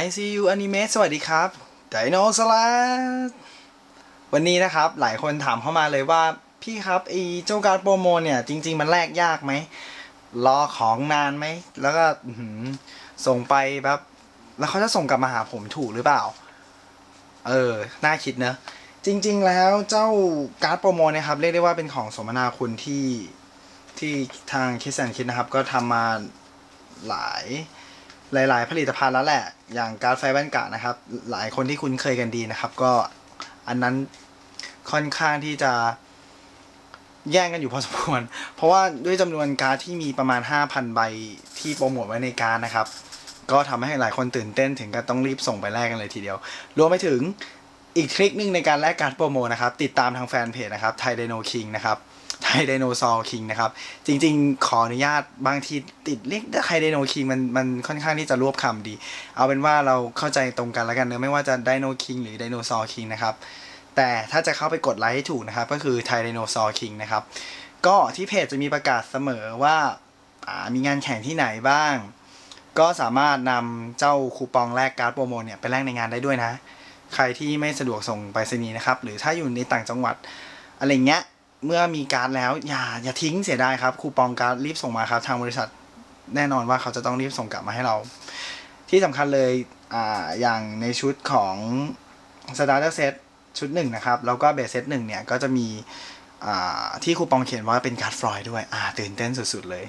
ICU Anime สวัสดีครับไดโนสลาวันนี้นะครับหลายคนถามเข้ามาเลยว่า พี่ครับไอเจ้าการโปรโมเนี่ย จริง ๆ มันแลกยากไหม รอของนานไหม แล้วก็ส่งไปแบบ แล้วเขาจะส่งกลับมาหาผมถูกหรือเปล่า เออ น่าคิดเนอะจริง ๆ แล้วเจ้าการ์ดโปรโมเนี่ยครับ เรียกได้ว่าเป็นของสมนาคุณที่ที่ทางคิสแอนคิดนะครับ ก็ทำมาหลาย หลาย ๆ ผลิตภัณฑ์แล้วแหละ อย่างการดไฟแว่นกะนะครับ หลายคนที่คุ้นเคยกันดีนะครับ ก็อันนั้นค่อนข้างที่จะแย่งกันอยู่พอสมควร เพราะว่าด้วยจำนวนการ์ดที่มีประมาณ 5,000 ใบที่โปรโมทไว้ในการดนะครับ ก็ทำให้หลายคนตื่นเต้นถึงกับต้องรีบส่งไปแลกกันเลยทีเดียว รวมไปถึงอีกทริคหนึงในการแลกการ์ดโปรโมทนะครับ ติดตามทางแฟนเพจนะครับไทยไดโนคิงนะครับ ไทยไดโนซอลคิงนะครับ จริง ๆ ขออนุญาตบางทีติดเรียกไทยไดโนคิงมันมันค่อนข้างที่จะรวบคำดี เอาเป็นว่าเราเข้าใจตรงกันแล้วกันเนอะไม่ว่าจะไดโนคิงหรือไดโนซอลคิงนะครับ แต่ถ้าจะเข้าไปกดไลค์ให้ถูกนะครับ ก็คือไทยไดโนซอลคิงนะครับ ก็ที่เพจจะมีประกาศเสมอว่าามีงานแข่งที่ไหนบ้าง ก็สามารถนำเจ้าคูปองแลกการ์ดโปรโมทเนี่ยไปแลกในงานได้ด้วยนะ ใครที่ไม่สะดวกส่งไปรษณีย์นะครับ หรือถ้าอยู่ในต่างจังหวัดอะไรเงี้ย เมื่อมีการ์ดแล้ว อย่าอย่าทิ้งเสียดายครับคูปองการ์ดรีบส่งมาครับ ทางบริษัทแน่นอนว่าเขาจะต้องรีบส่งกลับมาให้เรา ที่สำคัญเลยอ่าอย่างในชุดของ Starter Set ชุดหนึ่งนะครับ แล้วก็เบสเซตหนึ่งเนี่ยก็จะมีอ่าที่คูปองเขียนว่าเป็นการ์ดฟลอยด์ด้วยอ่าตื่นเต้นสุดๆเลย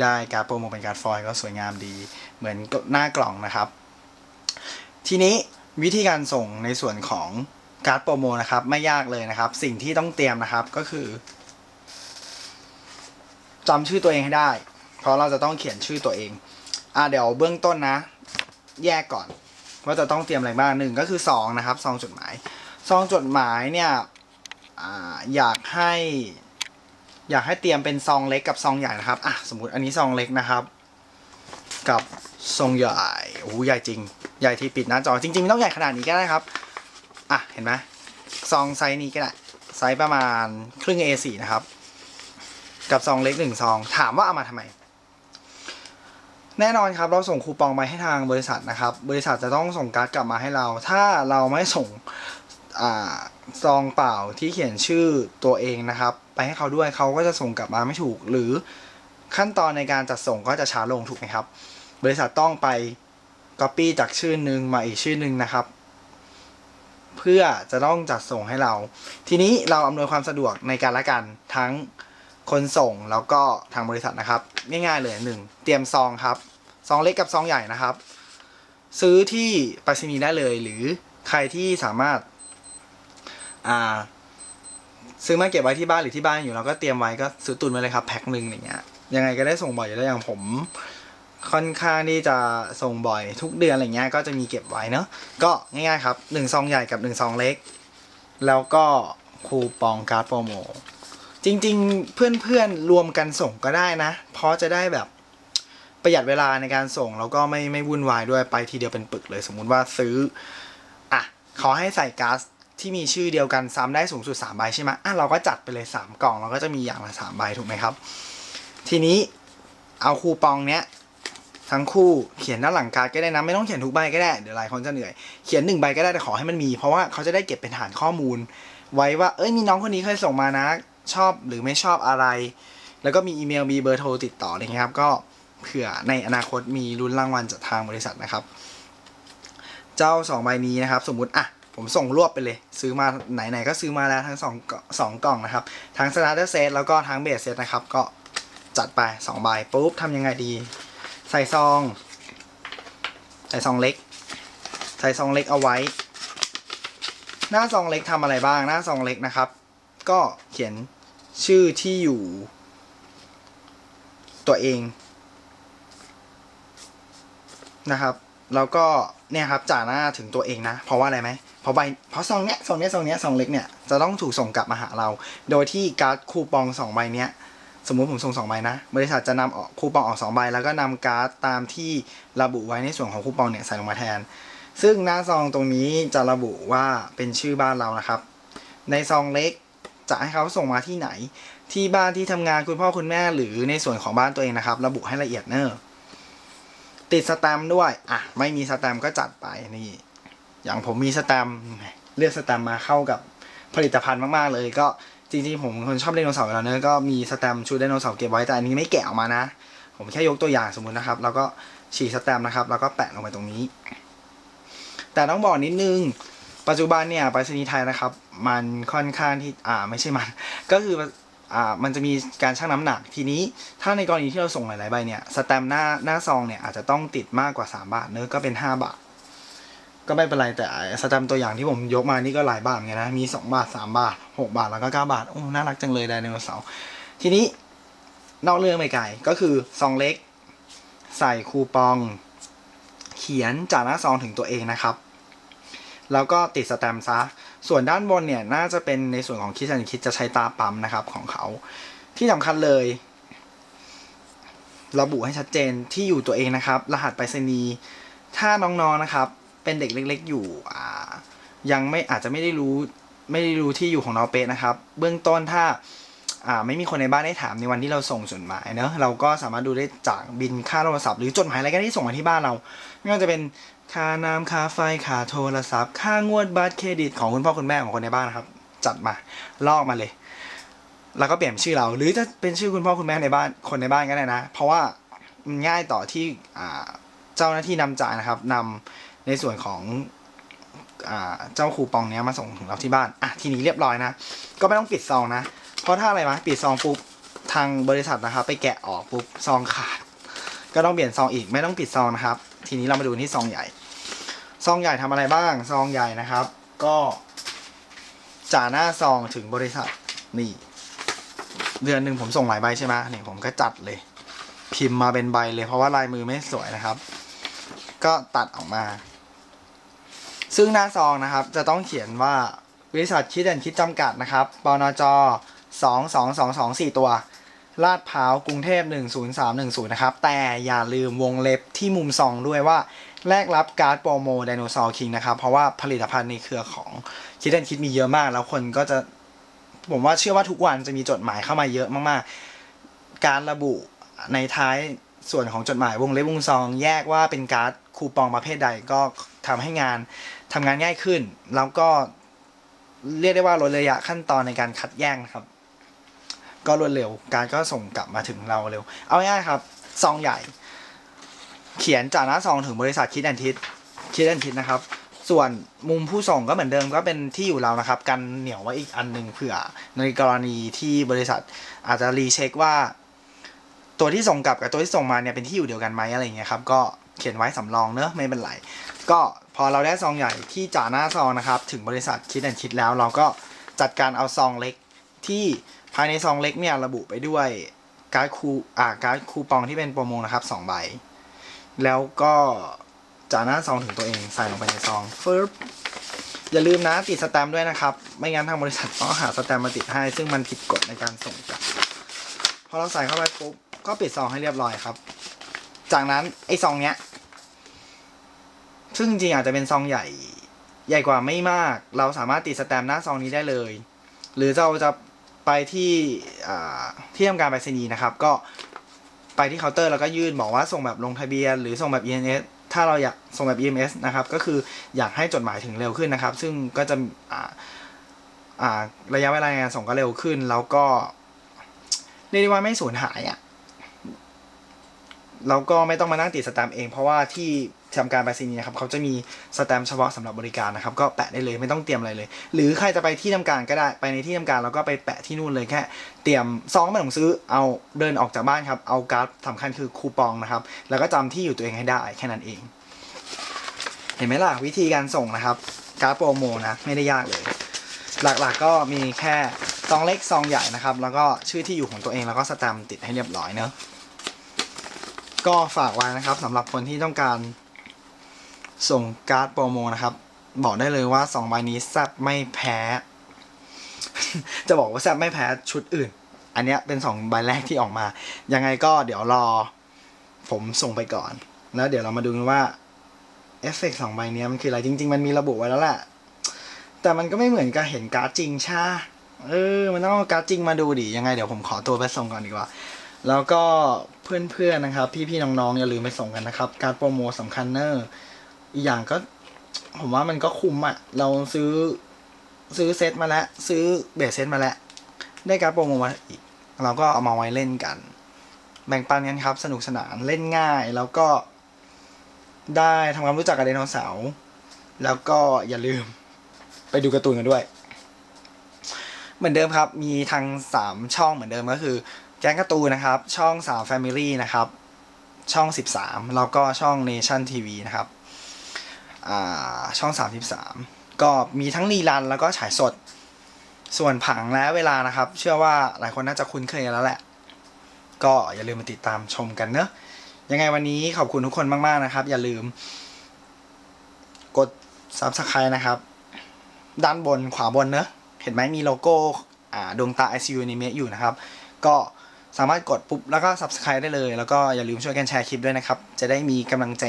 ได้การ์ดโปรโมทเป็นการ์ดฟลอยด์ก็สวยงามดี เหมือนหน้ากล่องนะครับ ทีนี้วิธีการส่งในส่วนของ การ์ดโปรโมนะครับไม่ยากเลยนะครับ สิ่งที่ต้องเตรียมนะครับก็คือจำชื่อตัวเองให้ได้ เพราะเราจะต้องเขียนชื่อตัวเองอ่าเดี๋ยวเบื้องต้นนะ แยกก่อน ว่าจะต้องเตรียมอะไรบ้างหนึ่งก็คือซองนะครับซองจดหมายซองจดหมายเนี่ยอ่าอยากให้ อยากให้เตรียมเป็นซองเล็กกับซองใหญ่นะครับอะสมมติอันนี้ซองเล็กนะครับ กับซองใหญ่โอ้ใหญ่จริง ใหญ่ที่ปิดหน้าจอจริงๆไม่ต้องใหญ่ขนาดนี้ก็ได้ครับ อะ เห็นไหมซองไซส์นี้ก็ได้ไซส์ประมาณครึ่ง A4 นะครับ กับซองเล็กหนึ่งซอง ถามว่าเอามาทำไม แน่นอนครับเราส่งคูปองไปให้ทางบริษัทนะครับ บริษัทจะต้องส่งการ์ดกลับมาให้เรา ถ้าเราไม่ส่งอซองเปล่าที่เขียนชื่อตัวเองนะครับ ไปให้เขาด้วยเขาก็จะส่งกลับมาไม่ถูก หรือขั้นตอนในการจัดส่งก็จะช้าลงถูกไหมครับ บริษัทต้องไป Copy จากชื่อหนึ่งมาอีกชื่อหนึ่งนะครับ เพื่อจะต้องจัดส่งให้เรา ทีนี้เราอำนวยความสะดวกในการละกันทั้งคนส่งแล้วก็ทางบริษัทนะครับ ง่ายๆเลยหนึ่งเตรียมซองครับซองเล็กกับซองใหญ่นะครับ ซื้อที่ไปรษณีย์ได้เลย หรือใครที่สามารถอ่าซื้อมาเก็บไว้ที่บ้านหรือที่บ้านอยู่เราก็เตรียมไว้ก็ซื้อตุนไว้เลยครับแพ็คหนึ่งอย่างเงี้ยยังไงก็ได้ส่งบ่อยอยู่แล้วอย่างผม ค่อนข้างที่จะส่งบ่อยทุกเดือนอะไรเงี้ยก็จะมีเก็บไว้เนอะก็ง่ายๆครับหนึ่งซองใหญ่กับหนึ่งซองเล็ก แล้วก็คูปองการ์ดโปรโมจริงๆ เพื่อนๆรวมกันส่งก็ได้นะ เพราะจะได้แบบประหยัดเวลาในการส่งแล้วก็ไม่ไม่วุ่นวายด้วยไปทีเดียวเป็นปึกเลย สมมุติว่าซื้ออะขอให้ใส่ก๊าซที่มีชื่อเดียวกันซ้ำได้สูงสุด3ใบใช่ไหมอะเราก็จัดไปเลย 3 กล่องเราก็จะมีอย่างละ3ใบถูกไหมครับ ทีนี้เอาคูปองเนี้ย ทั้งคู่เขียนด้านหลังการ์ดก็ได้นะไม่ต้องเขียนทุกใบก็ได้เดี๋ยวหลายคนจะเหนื่อยเขียนหนึ่งใบก็ได้แต่ขอให้มันมี เพราะว่าเขาจะได้เก็บเป็นฐานข้อมูล ไว้ว่าเอ้ยมีน้องคนนี้เคยส่งมานะ ชอบหรือไม่ชอบอะไร แล้วก็มีอีเมลมีเบอร์โทรติดต่ออะไรเงี้ยครับก็เผื่อในอนาคตมีลุ้นรางวัลจากทางบริษัทนะครับ เจ้าสองใบนี้นะครับ สมมุติอะผมส่งรวบไปเลย ซื้อมาไหนๆก็ซื้อมาแล้วทั้งสองกล่องสองกล่องนะครับทั้ง starter set แล้วก็ทั้ง base set นะครับก็จัดไปสองใบปุ๊บทำยังไงดี ใส่ซอง ใส่ซองเล็ก ใส่ซองเล็กเอาไว้ หน้าซองเล็กทำอะไรบ้าง หน้าซองเล็กนะครับ ก็เขียนชื่อที่อยู่ ตัวเองนะครับ แล้วก็เนี่ยครับจ่าหน้าถึงตัวเองนะ เพราะว่าอะไรไหมเพราะใบเพราะซองเนี้ยซองเนี้ยซองเนี้ยซองเล็กเนี่ยจะต้องถูกส่งกลับมาหาเรา โดยที่การ์ดคูปองสองใบเนี้ย สมมุติผมส่งสองใบนะ บริษัทจะนำออกคูปองออกสองใบแล้วก็นำการ์ดตามที่ระบุไว้ในส่วนของคูปองเนี่ยใส่ลงมาแทน ซึ่งหน้าซองตรงนี้จะระบุว่าเป็นชื่อบ้านเรานะครับ ในซองเล็กจะให้เขาส่งมาที่ไหน ที่บ้านที่ทำงานคุณพ่อคุณแม่หรือในส่วนของบ้านตัวเองนะครับ ระบุให้ละเอียดเนอะติดสแตมป์ด้วยอะไม่มีสแตมป์ก็จัดไปนี่อย่างผมมีสแตมป์เลือกสแตมป์มาเข้ากับผลิตภัณฑ์มากๆเลยก็ จริงๆผมคนชอบไดโนเสาร์อยู่แล้วเนอะก็มีสแตมชุดไดโนเสาร์เก็บไว้แต่อันนี้ไม่แกะออกมานะ ผมแค่ยกตัวอย่างสมมุตินะครับ แล้วก็ฉีกสแตมนะครับ แล้วก็แปะลงไปตรงนี้ แต่ต้องบอกนิดนึงปัจจุบันเนี่ยไปรษณีย์ไทยนะครับ มันค่อนข้างที่อ่าไม่ใช่มัน ก็คืออ่ามันจะมีการชั่งน้ำหนักทีนี้ ถ้าในกรณีที่เราส่งหลายๆใบเนี่ยสแตมหน้าหน้าซองเนี่ยอาจจะต้องติดมากกว่า 3 บาทเนอะก็เป็น 5 บาท ก็ไม่เป็นไรแต่สแตมตัวอย่างที่ผมยกมานี่ก็หลายบาทเหมือนะมี 2 บาท 3 บาท 6 บาทแล้วก็ 9 บาทโอ้น่ารักจังเลยไดโนเสาร์ทีนี้นอกเรื่องไปไกลก็คือซองเล็ก ใส่คูปอง เขียนจากหน้าซองถึงตัวเองนะครับ แล้วก็ติดสแตมซะส่วนด้านบนเนี่ยน่าจะเป็นในส่วนของคิดสันคิดจะใช้ตาปั๊มนะครับของเขา ที่สำคัญเลย ระบุให้ชัดเจนที่อยู่ตัวเองนะครับ รหัสไปรษณีย์ถ้าน้องๆนะครับ เป็นเด็กเล็ก ๆ อยู่อ่ายังไม่อาจจะไม่ได้รู้ไม่ได้รู้ที่อยู่ของเราเป๊ะนะครับ เบื้องต้นถ้าอ่าไม่มีคนในบ้านได้ถามในวันที่เราส่งจดหมายเนอะเราก็สามารถดูได้จากบินค่าโทรศัพท์หรือจดหมายอะไรก็ได้ที่ส่งมาที่บ้านเรา ไม่ว่าจะเป็นค่าน้ำค่าไฟค่าโทรศัพท์ ค่างวดบัตรเครดิตของคุณพ่อคุณแม่ของคนในบ้านนะครับ จัดมาลอกมาเลย แล้วก็เปลี่ยนชื่อเรา หรือจะเป็นชื่อคุณพ่อคุณแม่ในบ้านคนในบ้านก็ได้นะ เพราะว่ามันง่ายต่อที่เจ้าหน้าที่นำจ่ายนะครับนำ ในส่วนของอเจ้าคูปองเนี้ยมาส่งถึงเราที่บ้านอะทีนี้เรียบร้อยนะ ก็ไม่ต้องปิดซองนะ เพราะถ้าอะไรมาปิดซองปุ๊บทางบริษัทนะครับ ไปแกะออกปุ๊บซองขาด ก็ต้องเปลี่ยนซองอีกไม่ต้องปิดซองนะครับ ทีนี้เรามาดูที่ซองใหญ่ ซองใหญ่ทำอะไรบ้าง ซองใหญ่นะครับ ก็จ่าหน้าซองถึงบริษัทนี่ เดือนหนึ่งผมส่งหลายใบใช่ไหมนี่ผมก็จัดเลย พิมพ์มาเป็นใบเลยเพราะว่าลายมือไม่สวยนะครับ ก็ตัดออกมา ซึ่งหน้าซองนะครับจะต้องเขียนว่าบริษัทคิดแอนคิดจำกัดนะครับปนจสองสองสองสองสี่ตัว ลาดพร้าวกรุงเทพ10310 นะครับ แต่อย่าลืมวงเล็บที่มุมซองด้วยว่าแลกรับการ์ดโปรโมไดโนเสาร์คิงนะครับ เพราะว่าผลิตภัณฑ์ในเครือของคิดแอนคิดมีเยอะมาก แล้วคนก็จะผมว่าเชื่อว่าทุกวันจะมีจดหมายเข้ามาเยอะมากๆ การระบุในท้ายส่วนของจดหมายวงเล็บวงซอง แยกว่าเป็นการ์ดคูปองประเภทใดก็ทำให้งาน ทำงานง่ายขึ้น แล้วก็เรียกได้ว่าลดระยะขั้นตอนในการคัดแยกนะครับ ก็รวดเร็วการก็ส่งกลับมาถึงเราเร็ว เอาง่ายครับซองใหญ่ เขียนจากหน้าซองถึงบริษัทคิดแอนทิสคิดแอนทิสนะครับ ส่วนมุมผู้ส่งก็เหมือนเดิมก็เป็นที่อยู่เรานะครับ กันเหนียวไว้อีกอันหนึ่งเผื่อ ในกรณีที่บริษัทอาจจะรีเช็คว่า ตัวที่ส่งกลับกับตัวที่ส่งมาเนี่ยเป็นที่อยู่เดียวกันไหมอะไรเงี้ยครับก็เขียนไว้สำรองเนอะไม่เป็นไรก็ พอเราได้ซองใหญ่ที่จ่าหน้าซองนะครับ ถึงบริษัทคิดแอนคิดแล้ว เราก็จัดการเอาซองเล็กที่ภายในซองเล็กเนี่ยระบุไปด้วยการ์ดคูอ่าการ์ดคูปองที่เป็นโปรโมนะครับสองใบ แล้วก็จ่าหน้าซองถึงตัวเองใส่ลงไปในซองฟึบอย่าลืมนะติดสแตมป์ด้วยนะครับ ไม่งั้นทางบริษัทต้องหาสแตมป์มาติดให้ ซึ่งมันผิดกฎในการส่งกลับพอเราใส่เข้าไปปุ๊บก็ปิดซองให้เรียบร้อยครับ จากนั้นไอ้ซองเนี้ย ซึ่งจริงอาจจะเป็นซองใหญ่ใหญ่กว่าไม่มาก เราสามารถติดสแตมป์หน้าซองนี้ได้เลย หรือเราจะไปที่ที่ทำการไปรษณีย์นะครับ ก็ไปที่เคาน์เตอร์แล้วก็ยื่นบอกว่าส่งแบบลงทะเบียน หรือส่งแบบ EMS ถ้าเราอยากส่งแบบ EMS นะครับ ก็คืออยากให้จดหมายถึงเร็วขึ้นนะครับ ซึ่งก็จะระยะเวลาในการส่งก็เร็วขึ้น แล้วก็เรียกได้ว่าไม่สูญหายอะ่ะ แล้วก็ไม่ต้องมานั่งติดสแตมป์เองเพราะว่าที่ทำการไปรษณีย์นะครับเขาจะมีสแตมป์เฉพาะสำหรับบริการนะครับก็แปะได้เลยไม่ต้องเตรียมอะไรเลย หรือใครจะไปที่ทำการก็ได้ไปในที่ทำการแล้วก็ไปแปะที่นู่นเลยแค่เตรียมซองไม่ต้องซื้อเอาเดินออกจากบ้านครับเอาการ์ดสำคัญคือคูปองนะครับแล้วก็จำที่อยู่ตัวเองให้ได้แค่นั้นเอง เห็นไหมล่ะวิธีการส่งนะครับการ์ดโปรโมนะไม่ได้ยากเลย หลักๆก็มีแค่ซองเล็กซองใหญ่นะครับแล้วก็ชื่อที่อยู่ของตัวเองแล้วก็สแตมป์ติดให้เรียบร้อยเนอะ ก็ฝากไว้นะครับสำหรับคนที่ต้องการส่งการ์ดโปรโมนะครับ บอกได้เลยว่าสองใบนี้แซบไม่แพ้ จะบอกว่าแซบไม่แพ้ชุดอื่น อันเนี้ยเป็นสองใบแรกที่ออกมา ยังไงก็เดี๋ยวรอ ผมส่งไปก่อน แล้วเดี๋ยวเรามาดูกันว่าเอฟเฟกต์สองใบนี้มันคืออะไรจริง ๆ มันมีระบุไว้แล้วแหละแต่มันก็ไม่เหมือนกับเห็นการ์ดจริงใช่เออ มันต้องเอาการ์ดจริงมาดูดิยังไงเดี๋ยวผมขอตัวไปส่งก่อนดีกว่า แล้วก็ เพื่อนๆนะครับ พี่ๆน้องๆอย่าลืมไปส่งกันนะครับ การโปรโมทสำคัญเนอร์อีกอย่างก็ ผมว่ามันก็คุ้มอะ่ะ เราซื้อซื้อเซตมาแล้ว ซื้อเบสเซตมาแล้ว ได้การโปรโมทมาอีก เราก็เอามาไว้เล่นกัน แบ่งปันกันครับ สนุกสนานเล่นง่ายแล้วก็ ได้ทำความรู้จักกับไดโนเสาร์แล้วก็อย่าลืมไปดูการ์ตูนกันด้วย เหมือนเดิมครับ มีทางสามช่องเหมือนเดิมก็คือ แก๊งกร์ตูนะครับ ช่องสาม Family นะครับ ช่องสิบสามแล้วก็ช่อง Nation TV นะครับช่องสามสิบสามก็มีทั้งรีรันแล้วก็ฉายสด ส่วนผังและเวลานะครับ เชื่อว่าหลายคนน่าจะคุ้นเคยแล้วแหละ ก็อย่าลืมมาติดตามชมกันเนอะยังไงวันนี้ขอบคุณทุกคนมาก ๆ นะครับ อย่าลืม กด Subscribe นะครับ ด้านบนขวาบนเนอะเห็นไหมมีโลโก้ดวงตา ICU Anime อยู่นะครับ ก็ สามารถกดปุ๊บแล้วก็ Subscribe ได้เลย แล้วก็อย่าลืมช่วยกันแชร์คลิปด้วยนะครับ จะได้มีกำลังใจ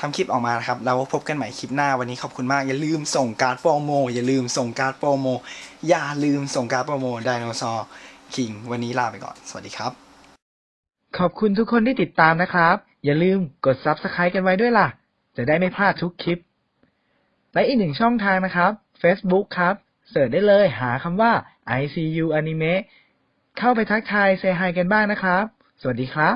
ทำคลิปออกมาครับ แล้วพบกันใหม่คลิปหน้าวันนี้ขอบคุณมาก อย่าลืมส่งการ์ดโปรโม อย่าลืมส่งการ์ดโปรโม อย่าลืมส่งการ์ดโปรโมไดโนเสาร์คิง วันนี้ลาไปก่อน สวัสดีครับ ขอบคุณทุกคนที่ติดตามนะครับ อย่าลืมกด Subscribe กันไว้ด้วยล่ะ จะได้ไม่พลาดทุกคลิป และอีกหนึ่งช่องทางนะครับ Facebook ครับ เสิร์ชได้เลยหาคำว่า ICU Anime เข้าไปทักทายเซฮายกันบ้างนะครับ สวัสดีครับ